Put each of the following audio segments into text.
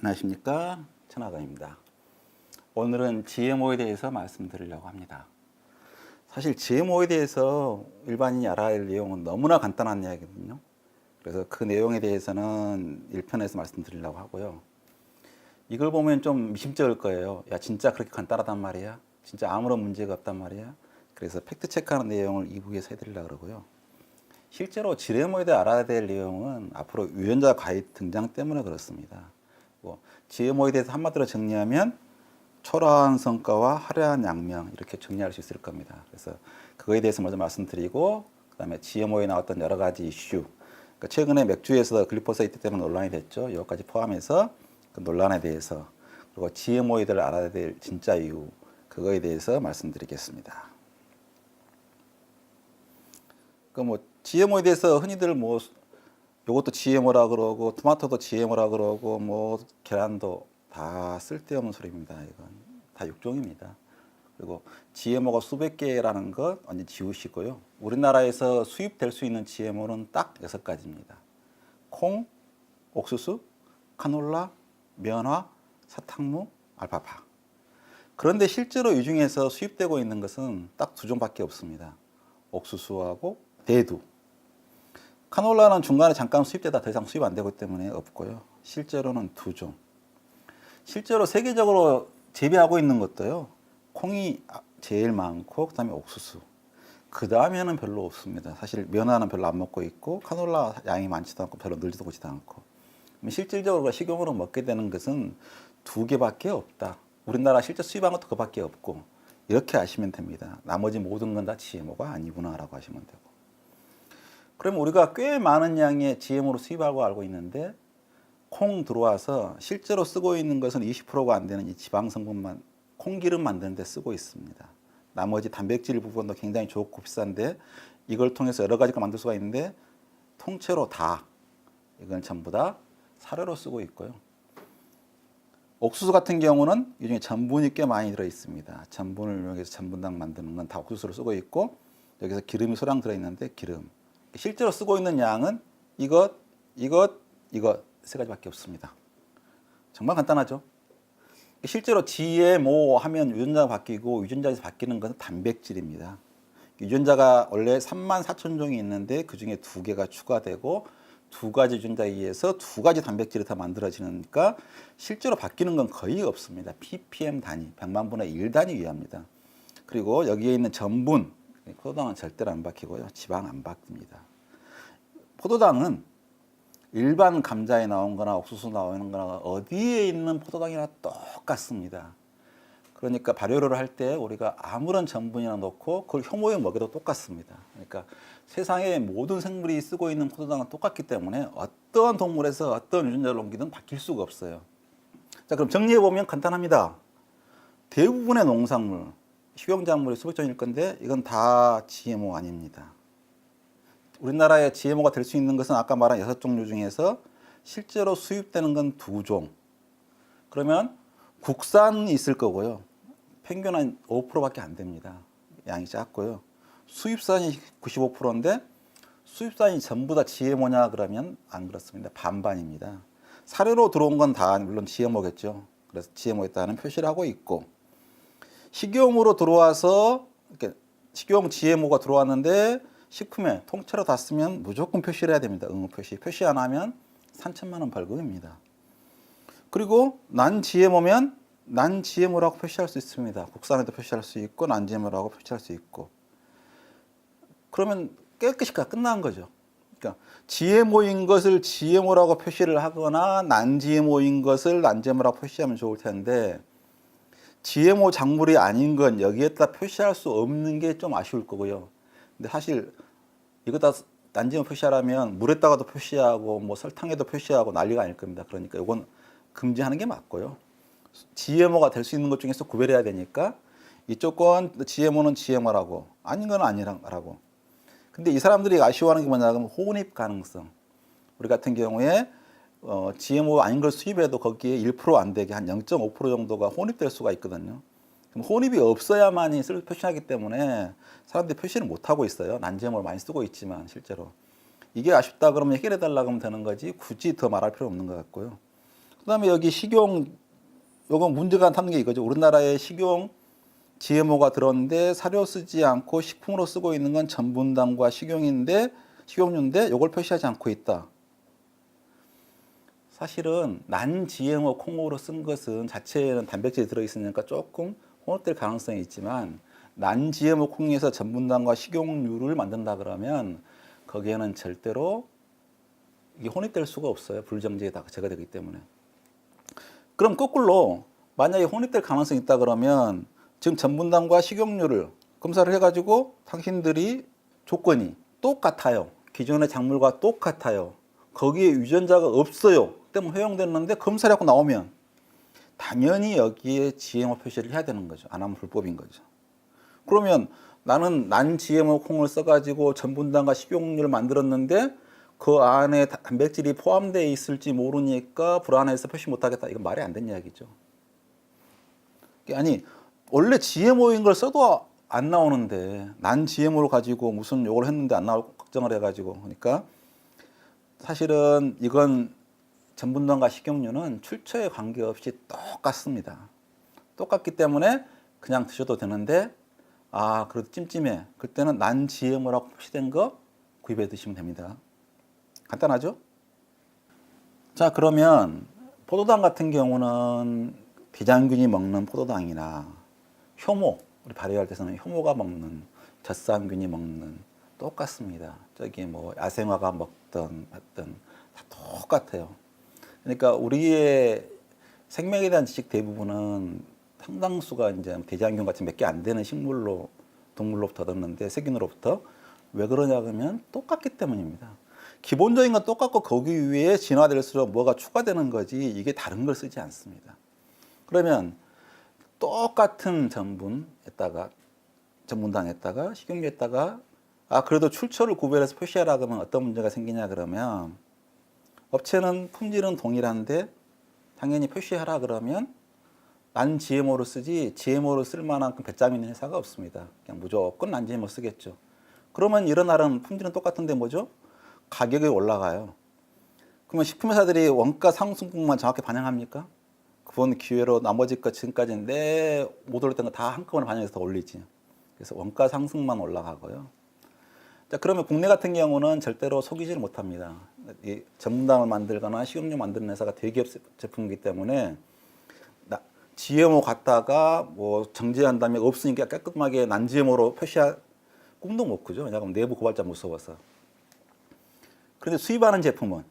안녕하십니까 천하가입니다. 오늘은 GMO에 대해서 말씀드리려고 합니다. 사실 GMO에 대해서 일반인이 알아야 할 내용은 너무나 간단한 이야기거든요. 그래서 그 내용에 대해서는 1편에서 말씀드리려고 하고요. 이걸 보면 좀 미심쩍을 거예요. 야 진짜 그렇게 간단하단 말이야? 진짜 아무런 문제가 없단 말이야? 그래서 팩트 체크하는 내용을 2부에서 해드리려고 그러고요. 실제로 GMO에 대해 알아야 될 내용은 앞으로 유전자 가입 등장 때문에 그렇습니다. 뭐 GMO에 대해서 한마디로 정리하면 초라한 성과와 화려한 양명 이렇게 정리할 수 있을 겁니다. 그래서 그거에 대해서 먼저 말씀드리고 그다음에 GMO에 나왔던 여러 가지 이슈. 그러니까 최근에 맥주에서 글리포사이트 때문에 논란이 됐죠. 이것까지 포함해서 그 논란에 대해서 그리고 GMO에 대해 알아야 될 진짜 이유 그거에 대해서 말씀드리겠습니다. 그뭐 GMO에 대해서 흔히들 뭐 요것도 GMO라 그러고 토마토도 GMO라 그러고 뭐 계란도 다 쓸데없는 소리입니다. 이건 다 육종입니다. 그리고 GMO가 수백 개라는 것 언제 지우시고요. 우리나라에서 수입될 수 있는 GMO는 딱 여섯 가지입니다. 콩, 옥수수, 카놀라, 면화, 사탕무, 알파파. 그런데 실제로 이 중에서 수입되고 있는 것은 딱 두 종밖에 없습니다. 옥수수하고 대두. 카놀라는 중간에 잠깐 수입되다 더 이상 수입 안 되기 때문에 없고요. 실제로는 두 종. 실제로 세계적으로 재배하고 있는 것도요. 콩이 제일 많고 그다음에 옥수수. 그 다음에는 별로 없습니다. 사실 면화는 별로 안 먹고 있고 카놀라 양이 많지도 않고 별로 늘지도 보지도 않고. 실질적으로 식용으로 먹게 되는 것은 두 개밖에 없다. 우리나라 실제 수입한 것도 그밖에 없고 이렇게 아시면 됩니다. 나머지 모든 건 다 GMO가 아니구나라고 하시면 되고. 그럼 우리가 꽤 많은 양의 GMO로 수입하고 알고 있는데 콩 들어와서 실제로 쓰고 있는 것은 20%가 안 되는 이 지방 성분만 콩기름 만드는 데 쓰고 있습니다. 나머지 단백질 부분도 굉장히 좋고 비싼데 이걸 통해서 여러 가지가 만들 수가 있는데 통째로 다 이건 전부 다 사료로 쓰고 있고요. 옥수수 같은 경우는 이 중에 전분이 꽤 많이 들어 있습니다. 전분을 이용해서 전분당 만드는 건 다 옥수수로 쓰고 있고 여기서 기름이 소량 들어 있는데 기름. 실제로 쓰고 있는 양은 이것, 이것, 이것 세 가지밖에 없습니다. 정말 간단하죠. 실제로 GMO 하면 유전자가 바뀌고 유전자에서 바뀌는 것은 단백질입니다. 유전자가 원래 3만 4천 종이 있는데 그 중에 두 개가 추가되고 두 가지 유전자에 의해서 두 가지 단백질이 더 만들어지니까 실제로 바뀌는 건 거의 없습니다. ppm 단위, 100만 분의 1 단위 이하입니다. 그리고 여기에 있는 전분, 포도당은 절대로 안 바뀌고요. 지방 안 바뀝니다. 포도당은 일반 감자에 나온 거나 옥수수 나오는 거나 어디에 있는 포도당이나 똑같습니다. 그러니까 발효를 할 때 우리가 아무런 전분이나 넣고 그걸 효모에 먹여도 똑같습니다. 그러니까 세상의 모든 생물이 쓰고 있는 포도당은 똑같기 때문에 어떠한 동물에서 어떤 유전자를 옮기든 바뀔 수가 없어요. 자, 그럼 정리해 보면 간단합니다. 대부분의 농산물, 식용작물이 수백 종일 건데 이건 다 GMO 아닙니다. 우리나라에 GMO가 될 수 있는 것은 아까 말한 여섯 종류 중에서 실제로 수입되는 건 두 종. 그러면 국산이 있을 거고요. 평균 한 5%밖에 안 됩니다. 양이 작고요. 수입산이 95%인데 수입산이 전부 다 GMO냐 그러면 안 그렇습니다. 반반입니다. 사료로 들어온 건 다 물론 GMO겠죠. 그래서 GMO였다는 표시를 하고 있고 식용으로 들어와서 이렇게 식용 GMO가 들어왔는데 식품에 통째로 다 쓰면 무조건 표시를 해야 됩니다. 응급 표시. 표시 안 하면 3천만 원 벌금입니다. 그리고 난 GMO면 난 GMO라고 표시할 수 있습니다. 국산에도 표시할 수 있고 난 GMO라고 표시할 수 있고. 그러면 깨끗이 다 끝난 거죠. 그러니까 GMO인 것을 GMO라고 표시를 하거나 난 GMO인 것을 난 GMO라고 표시하면 좋을 텐데 GMO 작물이 아닌 건 여기에다 표시할 수 없는 게 좀 아쉬울 거고요. 근데 사실 이거 다 난지만 표시하라면 물에다가도 표시하고 뭐 설탕에도 표시하고 난리가 아닐 겁니다. 그러니까 이건 금지하는 게 맞고요. GMO가 될 수 있는 것 중에서 구별해야 되니까 이쪽 건 GMO는 GMO라고 아닌 건 아니라고. 근데 이 사람들이 아쉬워하는 게 뭐냐면 혼입 가능성. 우리 같은 경우에 어, GMO 아닌 걸 수입해도 거기에 1%안 되게 한 0.5% 정도가 혼입될 수가 있거든요. 그럼 혼입이 없어야만이 쓸 표시하기 때문에 사람들이 표시를 못 하고 있어요. 난제목을 많이 쓰고 있지만 실제로 이게 아쉽다 그러면 해결해 달라고 하면 되는 거지 굳이 더 말할 필요 없는 것 같고요. 그다음에 여기 식용 요건 문제가 삼는 게 이거죠. 우리나라에 식용 GMO가 들었는데 사료 쓰지 않고 식품으로 쓰고 있는 건 전분당과 식용인데 식용유인데 요걸 표시하지 않고 있다. 사실은 난 GMO 콩으로 쓴 것은 자체에는 단백질이 들어있으니까 조금 혼합될 가능성이 있지만 난 GMO 콩에서 전분당과 식용유를 만든다 그러면 거기에는 절대로 이게 혼입될 수가 없어요. 불정제에 다 제거되기 때문에. 그럼 거꾸로 만약에 혼입될 가능성이 있다 그러면 지금 전분당과 식용유를 검사를 해가지고 당신들이 조건이 똑같아요. 기존의 작물과 똑같아요. 거기에 유전자가 없어요. 때문에 허용됐는데 검사를 하고 나오면 당연히 여기에 GMO 표시를 해야 되는 거죠. 안 하면 불법인 거죠. 그러면 나는 난 GMO 콩을 써가지고 전분당과 식용유를 만들었는데 그 안에 다- 단백질이 포함되어 있을지 모르니까 불안해서 표시 못하겠다. 이건 말이 안 되는 이야기죠. 아니 원래 GMO인 걸 써도 안 나오는데 난 GMO를 가지고 무슨 요걸 했는데 안 나올 걱정을 해가지고 그러니까 사실은 이건 전분당과 식용유는 출처에 관계없이 똑같습니다. 똑같기 때문에 그냥 드셔도 되는데 아 그래도 찜찜해 그때는 난 GMO라고 표시된 거 구입해 드시면 됩니다. 간단하죠? 자 그러면 포도당 같은 경우는 대장균이 먹는 포도당이나 효모 우리 발효할 때서는 효모가 먹는 젖산균이 먹는 똑같습니다. 저기 뭐 야생화가 먹던 했던 다 똑같아요. 그러니까 우리의 생명에 대한 지식 대부분은 상당수가 이제 대장균 같은 몇 개 안 되는 식물로 동물로부터 얻었는데 세균으로부터 왜 그러냐 그러면 똑같기 때문입니다. 기본적인 건 똑같고 거기 위에 진화될수록 뭐가 추가되는 거지 이게 다른 걸 쓰지 않습니다. 그러면 똑같은 전분에다가 전분당에다가 식용유에다가 아 그래도 출처를 구별해서 표시하라 그러면 어떤 문제가 생기냐 그러면 업체는 품질은 동일한데 당연히 표시하라 그러면 난 GMO로 쓰지 GMO로 쓸 만한 그 배짱 있는 회사가 없습니다. 그냥 무조건 난 GMO 쓰겠죠. 그러면 일어나는 품질은 똑같은데 뭐죠? 가격이 올라가요. 그러면 식품회사들이 원가 상승분만 정확히 반영합니까? 그번 기회로 나머지 것 지금까지 내못 올렸던 거 다 한꺼번에 반영해서 더 올리지. 그래서 원가 상승만 올라가고요. 자 그러면 국내 같은 경우는 절대로 속이지를 못합니다. 이 전문당을 만들거나 식용유 만드는 회사가 대기업 제품이기 때문에 나, GMO 갖다가 뭐 정제한 다음에 없으니까 깔끔하게 난 GMO로 표시할 꿈도 못 꾸죠. 왜냐하면 내부 고발자 무서워서. 그런데 수입하는 제품은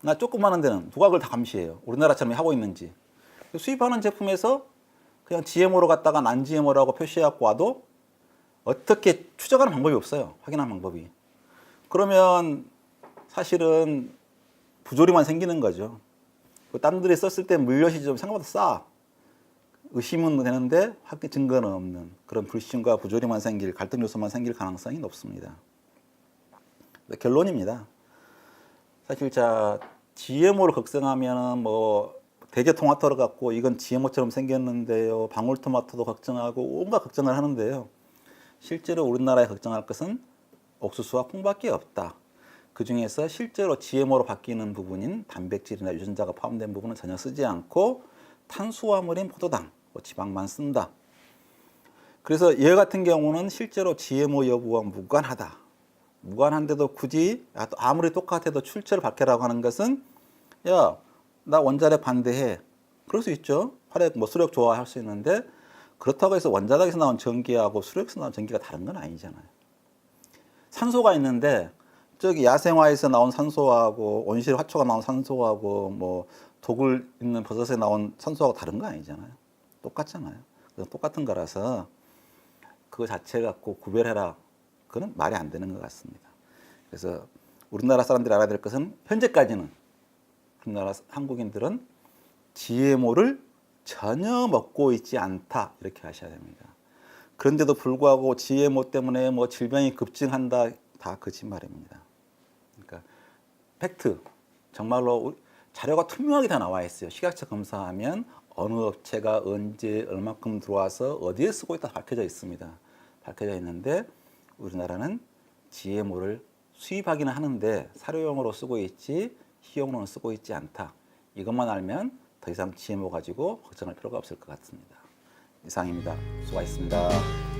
나 조그마한 데는 누가 그걸 다 감시해요. 우리나라처럼 하고 있는지. 수입하는 제품에서 그냥 GMO로 갖다가 난 GMO라고 표시해갖고 와도 어떻게 추적하는 방법이 없어요. 확인하는 방법이. 그러면 사실은 부조리만 생기는 거죠. 그 딴들이 썼을 때 물엿이 좀 생각보다 싸. 의심은 되는데 확인 증거는 없는 그런 불신과 부조리만 생길 갈등 요소만 생길 가능성이 높습니다. 네, 결론입니다. 사실 자 GMO를 걱정하면은 뭐 대게 토마토를 갖고 이건 GMO처럼 생겼는데요. 방울토마토도 걱정하고 온갖 걱정을 하는데요. 실제로 우리나라에 걱정할 것은 옥수수와 콩밖에 없다. 그 중에서 실제로 GMO로 바뀌는 부분인 단백질이나 유전자가 포함된 부분은 전혀 쓰지 않고 탄수화물인 포도당, 뭐 지방만 쓴다. 그래서 얘 같은 경우는 실제로 GMO 여부와 무관하다. 무관한데도 굳이 아, 또 아무리 똑같아도 출처를 밝혀라고 하는 것은 야, 나 원자력 반대해. 그럴 수 있죠. 화력, 뭐 수력 좋아할 수 있는데 그렇다고 해서 원자력에서 나온 전기하고 수력에서 나온 전기가 다른 건 아니잖아요. 산소가 있는데 저기 야생화에서 나온 산소하고 온실 화초가 나온 산소하고 뭐 독을 있는 버섯에 나온 산소하고 다른 거 아니잖아요. 똑같잖아요. 똑같은 거라서 그거 자체 갖고 구별해라. 그건 말이 안 되는 것 같습니다. 그래서 우리나라 사람들이 알아야 될 것은 현재까지는 우리나라 한국인들은 GMO를 전혀 먹고 있지 않다 이렇게 하셔야 됩니다. 그런데도 불구하고 GMO 때문에 뭐 질병이 급증한다 다 거짓말입니다. 팩트 정말로 자료가 투명하게 다 나와 있어요. 시각차 검사하면 어느 업체가 언제 얼마큼 들어와서 어디에 쓰고 있다 밝혀져 있습니다. 밝혀져 있는데 우리나라는 GMO를 수입하기는 하는데 사료용으로 쓰고 있지 희용으로는 쓰고 있지 않다. 이것만 알면 더 이상 GMO 가지고 걱정할 필요가 없을 것 같습니다. 이상입니다. 수고하셨습니다.